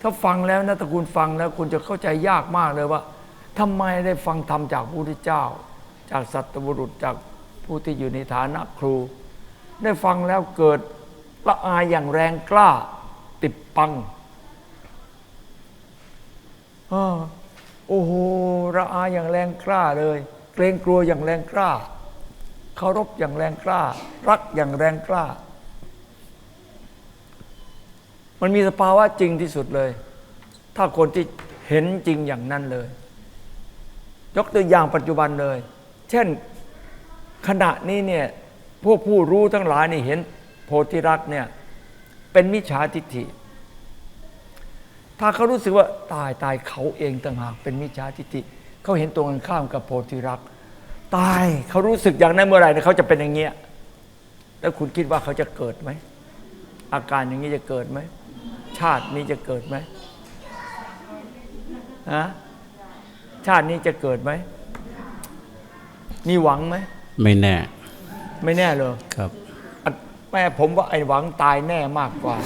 ถ้าฟังแล้วนะถ้าคุณฟังแล้วคุณจะเข้าใจยากมากเลยว่าทำไมได้ฟังธรรมจากพระพุทธเจ้า จากสัตบุรุษจากผู้ที่อยู่ในฐานะครู ได้ฟังแล้วเกิดละอายอย่างแรงกล้า ติดปังอาโอ้โหละอายอย่างแรงกล้าเลย เกรงกลัวอย่างแรงกล้าเคารพอย่างแรงกล้า รักอย่างแรงกล้า มันมีสภาวะจริงที่สุดเลย ถ้าคนที่เห็นจริงอย่างนั้นเลย ยกตัวอย่างปัจจุบันเลย เช่นขณะนี้เนี่ยพวกผู้รู้ทั้งหลายนี่เห็นโพธิรักษ์เนี่ยเป็นมิจฉาทิฏฐิ ถ้าเขารู้สึกว่าตายตายเขาเองต่างหากเป็นมิจฉาทิฏฐิเขาเห็นตรงกันข้ามกับโพธิรักษ์ตายเขารู้สึกอย่างนั้นเมื่อไหร่เนี่ยเขาจะเป็นอย่างเงี้ยแล้วคุณคิดว่าเขาจะเกิดไหมอาการอย่างนี้จะเกิดไหม ชาตินี้จะเกิดไหมฮะชาตินี้จะเกิดไหมมีหวังไหมไม่แน่ ไม่แน่เลยครับอะแม่ผมว่าไอ้หวังตายแน่มากกว่า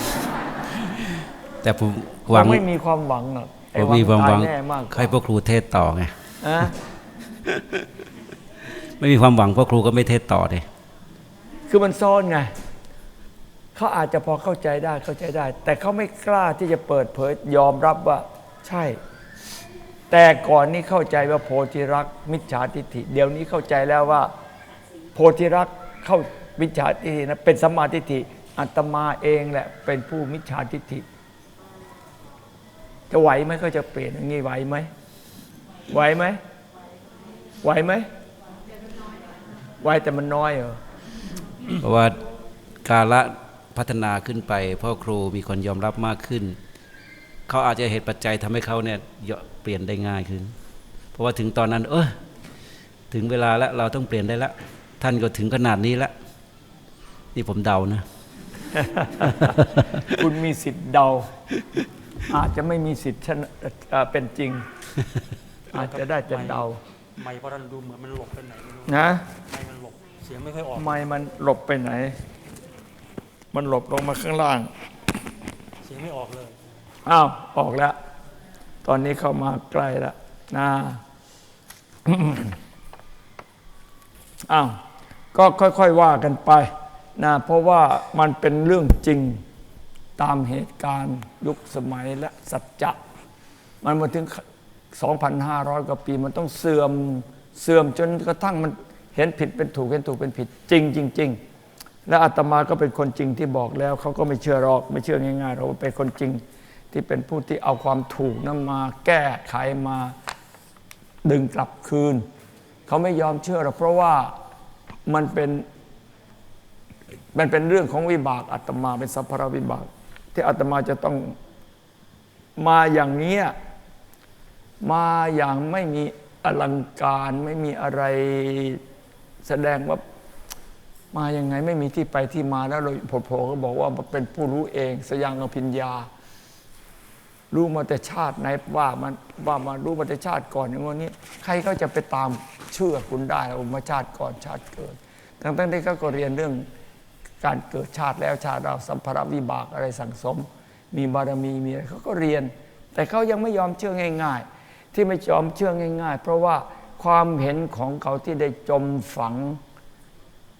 แต่ผมหวังผมไม่มีความหวังอะผไอ้มหวังมีความหตาวัยงแน่มากกว่าให้พ่อครูเทศต่อไงอะไม่มีความหวังพ่อครูก็ไม่เทศต่อเลยคือมันซ่อนไง เขาอาจจะพอเข้าใจได้เข้าใจได้ แต่เขาไม่กล้าที่จะเปิดเผยยอมรับว่าใช่ แต่ก่อนนี้เข้าใจว่าโพธิรักษ์มิจฉาทิฏฐิ เดี๋ยวนี้เข้าใจแล้วว่า โพธิรักษ์เข้ามิจฉาทิฏฐินะเป็นสัมมาทิฏฐิอาตมาเองแหละเป็นผู้มิจฉาทิฏฐิ จะไหวไหมเขาจะเปลี่ยนอย่างนี้ไหวไหมไหวไหมไหวไหมไหวแต่มันน้อยเหรอเพราะว่า กาละ พัฒนาขึ้นไปพ่อครูมีคนยอมรับมากขึ้น เขาอาจจะเหตุปัจจัยทำให้เขาเนี่ยยเปลี่ยนได้ง่ายขึ้น เพราะว่าถึงตอนนั้น เออถึงเวลาแล้วเราต้องเปลี่ยนได้แล้วท่านก็ถึงขนาดนี้แล้วนี่ผมเดานะ คุณมีสิทธิ์เดา อาจจะไม่มีสิทธิ์ชนะเอ่อเป็นจริง อาจจะได้แต่เดาไม่เพราะท่านดูเหมือนมันหลบไปไหนไม่รู้นะไม่มันหลบเสียงไม่ค่อยออกทำไมมันหลบไปไหน มันหลบลงมาข้างล่าง เสียงไม่ออกเลย อ้าว ออกแล้ว ตอนนี้เข้ามาใกล้แล้วนะอ้าว ก็ค่อยๆว่ากันไปนะเพราะว่ามันเป็นเรื่องจริงตามเหตุการณ์ยุคสมัยและสัจจะ มันมาถึง 2,500 กว่าปีมันต้องเสื่อมเสื่อมจนกระทั่งมันเห็นผิดเป็นถูกเห็นถูกเป็นผิด จริงจริงๆ และอาตมาก็เป็นคนจริงที่บอกแล้ว เขาก็ไม่เชื่อหรอกไม่เชื่อง่ายๆเราเป็นคนจริงที่เป็นผู้ที่เอาความถูกนั้นมาแก้ไขมาดึงกลับคืน เขาไม่ยอมเชื่อหรอกเพราะว่ามันเป็นมันเป็นเรื่องของวิบากอาตมาเป็นสัพพะวิบาก ที่อาตมาจะต้องมาอย่างนี้มาอย่างไม่มีอลังการไม่มีอะไรแสดงว่า มาอย่างไงไม่มีที่ไปที่มาแล้วเราโผล่ก็บอกว่าเป็นผู้รู้เอง สยางอภิญญา รู้มาแต่ชาติไหนว่ามันว่ามารู้มาแต่ชาติก่อนอย่างนี้ ใครเขาจะไปตามเชื่อคุณได้ว่ามาชาติก่อนชาติเกิดทั้งๆที่เขาก็เรียนเรื่องการเกิดชาติแล้วชาติเราสัมภาระวิบากอะไรสั่งสม มีบารมีมีอะไรเขาก็เรียน แต่เขายังไม่ยอมเชื่อง่าย ๆ ที่ไม่ยอมเชื่อง่าย ๆ เพราะว่าความเห็นของเขาที่ได้จมฝัง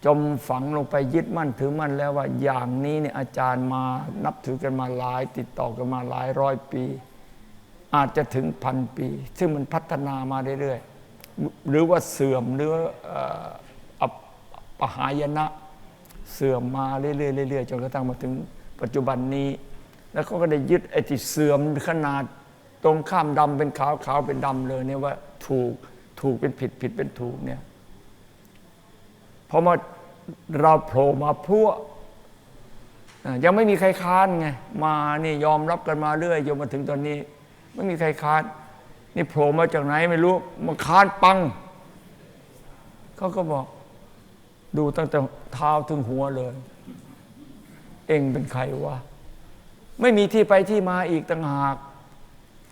จมฝังลงไปยึดมั่นถือมั่นแล้วว่าอย่างนี้เนี่ยอาจารย์มานับถือกันมาหลาย ติดต่อกันมาหลายร้อยปี อาจจะถึงพันปี ซึ่งมันพัฒนามาเรื่อยๆหรือว่าเสื่อมหรือว่าเอ่ออัปหายนะเสื่อมมาเรื่อยๆเรื่อยๆจนกระทั่งมาถึงปัจจุบันนี้ แล้วเขาก็ได้ยึดไอ้ที่เสื่อมขนาดตรงข้ามดำเป็นขาวขาวเป็นดำเลยเนี่ยว่าถูกถูกเป็นผิดผิดเป็นถูกเนี่ย พอมาเราโผล่มาพวยังไม่มีใครค้านไงมานี่ยอมรับกันมาเรื่อยจนมาถึงตอนนี้ ไม่มีใครค้าน นี่โผล่มาจากไหนไม่รู้มาค้านปังเขาก็บอก ดูตั้งแต่เท้าถึงหัวเลย เองเป็นใครวะไม่มีที่ไปที่มาอีกต่างหาก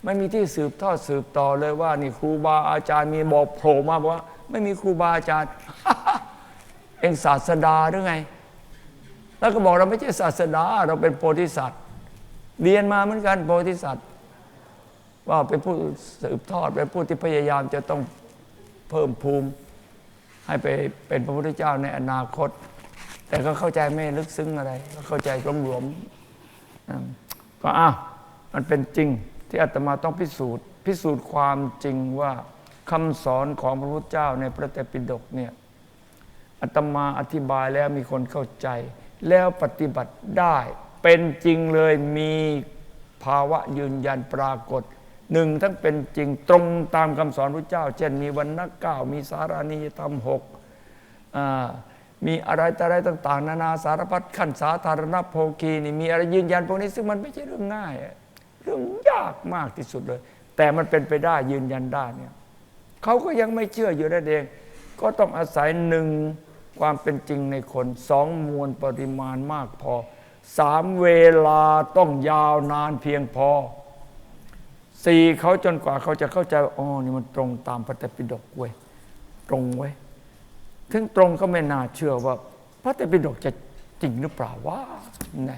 ไม่มีที่สืบทอดสืบต่อเลยว่า นี่ครูบาอาจารย์มีบอกโผล่มาบอกว่า ไม่มีครูบาอาจารย์ เองศาสดาหรือไง แล้วก็บอกเราไม่ใช่ศาสดา เราเป็นโพธิสัตว์ เรียนมาเหมือนกันโพธิสัตว์ ว่าเป็นผู้สืบทอดเป็นผู้ที่พยายามจะต้องเพิ่มภูมิ ให้ไปเป็นพระพุทธเจ้าในอนาคต แต่ก็เข้าใจไม่ลึกซึ้งอะไร ก็เข้าใจหลวมๆอืมก็อ้าวมันเป็นจริงที่อาตมาต้องพิสูจน์ พิสูจน์ความจริงว่าคำสอนของพระพุทธเจ้าในพระไตปิฎกเนี่ย อาตมาอธิบายแล้วมีคนเข้าใจ แล้วปฏิบัติได้ เป็นจริงเลยมีภาวะยืนยันปรากฏหนึ่งทั้งเป็นจริงตรงตามคำสอนพระเจ้า เช่น มีวันนักเก้ามีสารานิยธรรมหกมีอะไรต่อะไรต่าง ๆ นานาสารพัดขั้นสาธารณโภคีนี่มีอะไรยืนยันพวกนี้ซึ่งมันไม่ใช่เรื่องง่าย เรื่องยากมากที่สุดเลย แต่มันเป็นไปได้ยืนยันได้เนี่ยเขาก็ยังไม่เชื่ออยู่นั่นเอง ก็ต้องอาศัยหนึ่ง ความเป็นจริงในคนสองมวลปริมาณมากพอสามเวลาต้องยาวนานเพียงพอสี่เขาจนกว่าเขาจะเข้าใจอ๋อนี่มันตรงตามพระไตรปิฎกเว้ยตรงเว้ยถึงตรงก็ไม่น่าเชื่อว่า พระไตรปิฎกจะจริงหรือเปล่าว่าไง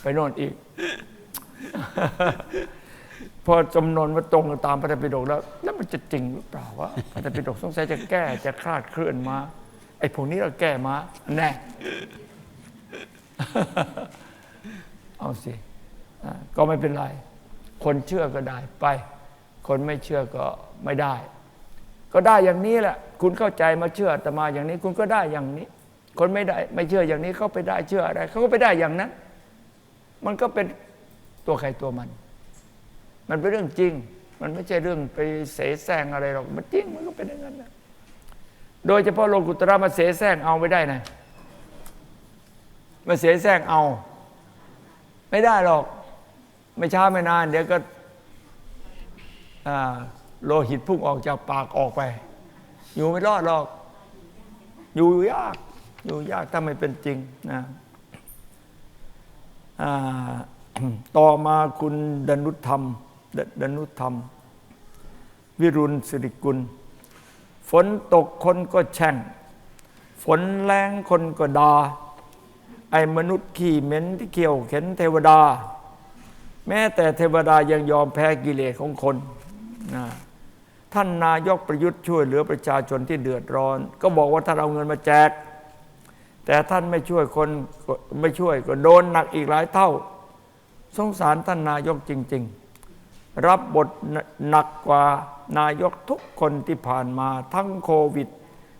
ไปโน่นอีก พอจำนวนว่าตรงตามพระไตรปิฎกแล้ว แล้วมันจะจริงหรือเปล่าว่าพระไตรปิฎกสงสัยจะแก้จะคลาดเคลื่อนมา ไอ้พวกนี้เราแก้มาแน่เอาสิก็ไม่เป็นไร คนเชื่อก็ได้ไป คนไม่เชื่อก็ไม่ได้ ก็ได้อย่างนี้แหละ คุณเข้าใจมาเชื่ออาตมาอย่างนี้ คุณก็ได้อย่างนี้ คนไม่ได้ ไม่เชื่ออย่างนี้เขาไปได้เชื่ออะไรเขาก็ไปได้อย่างนั้น มันก็เป็นตัวใครตัวมัน มันเป็นเรื่องจริง มันไม่ใช่เรื่องไปเสแสร้งอะไรหรอกมันจริงมันก็เป็นอย่างนั้นนะ โดยเฉพาะโลกุตระมาเสแสร้งเอาไม่ได้นะมาเสแสร้งเอา ไม่ได้หรอก ไม่ช้าไม่นาน เดี๋ยวก็โลหิตพุ่งออกจากปากออกไป อยู่ไม่รอดหรอก อยู่ยาก อยู่ยากถ้าไม่เป็นจริงนะต่อมาคุณดนุธรรมดดนุธรรม วิรุณสิริกุล ฝนตกคนก็แช่ง ฝนแรงคนก็ดา่าไอ้มนุษย์ขี้เหม็นที่เขี่ยวเข็นเทวดา แม้แต่เทวดายังยอมแพ้กิเลสของคนนะท่านนายกประยุทธ์ช่วยเหลือประชาชนที่เดือดร้อน ก็บอกว่าท่านเอาเงินมาแจก แต่ท่านไม่ช่วยคนไม่ช่วยก็โดนหนักอีกหลายเท่า สงสารท่านนายกจริง ๆ รับบทหนักกว่า นายกทุกคนที่ผ่านมาทั้งโควิด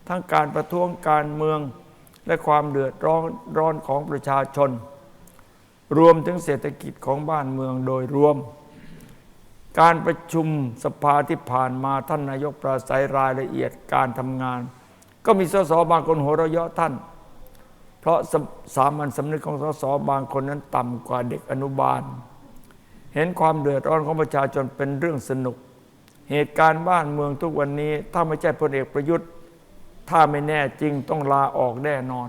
ทั้งการประท้วงการเมือง และความเดือดร้อนร้อนของประชาชน รวมถึงเศรษฐกิจของบ้านเมืองโดยรวม การประชุมสภาที่ผ่านมาท่านนายกปราศัยรายละเอียดการทำงาน ก็มีสสบางคนหัวเราะเยาะท่าน เพราะสสามัญสำนึกของสสบางคนนั้นต่ำกว่าเด็กอนุบาล เห็นความเดือดร้อนของประชาชนเป็นเรื่องสนุก เหตุการณ์บ้านเมืองทุกวันนี้ ถ้าไม่ใช่พลเอกประยุทธ์ ถ้าไม่แน่จริงต้องลาออกแน่นอน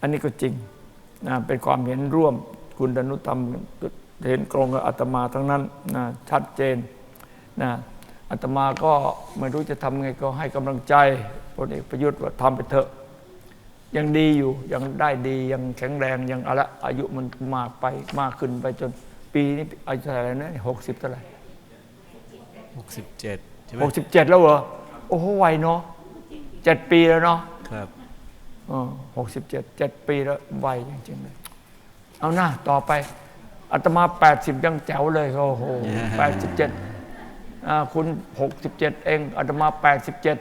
อันนี้ก็จริงนะเป็นความเห็นร่วมคุณดนุธรรมเห็นตรงกับอาตมาทั้งนั้นนะชัดเจนนะอาตมาก็ไม่รู้จะทำไงก็ให้กำลังใจพลเอกประยุทธ์ว่าทำไปเถอะ ยังดีอยู่ยังได้ดียังแข็งแรงยังอะไรอายุมันมากไปมากขึ้นไปจนปีนี้อายุเท่าไหร่นะหกสิบเท่าไหร่ 67ใช่ไหมหกสิบเจ็ดแล้วเหรอ โอ้โหไวเนาะเจ็ดปีแล้วเนาะครับหกสิบเจ็ดเจ็ดปีแล้วไวจริงๆเลย เอาหน้าต่อไปอาตมาแปดสิบยังแจ๋วเลยโอ้โหแปดสิบเจ็ดคุณหกสิบเจ็ดเองอาตมาแปดสิบเจ็ด